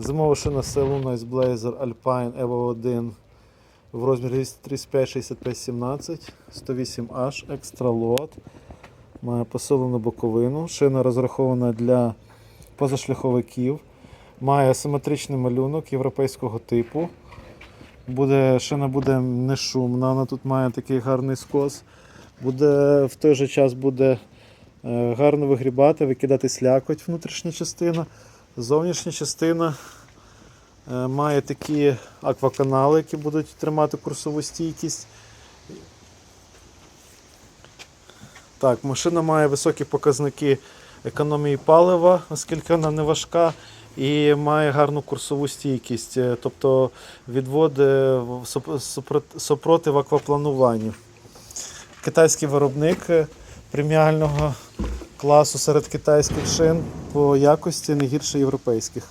Зимова шина Селуна із Blazer Alpine Evo 1 в розмірі 35 65 17 108H Extra Load. Має посилену боковину. Шина розрахована для позашляховиків. Має асиметричний малюнок європейського типу. Буде, шина буде не шумна, вона тут має такий гарний скос. Буде в той же час буде е, гарно вигрібати, викидати слякоть внутрішня частина. Зовнішня частина е, має такі акваканали, які будуть тримати курсову стійкість. Так, машина має високі показники економії палива, оскільки вона не важка, і має гарну курсову стійкість, е, тобто відводить в- суп- супротив акваплануванню. Китайський виробник е, преміального класу серед китайських шин по якості не гірше європейських.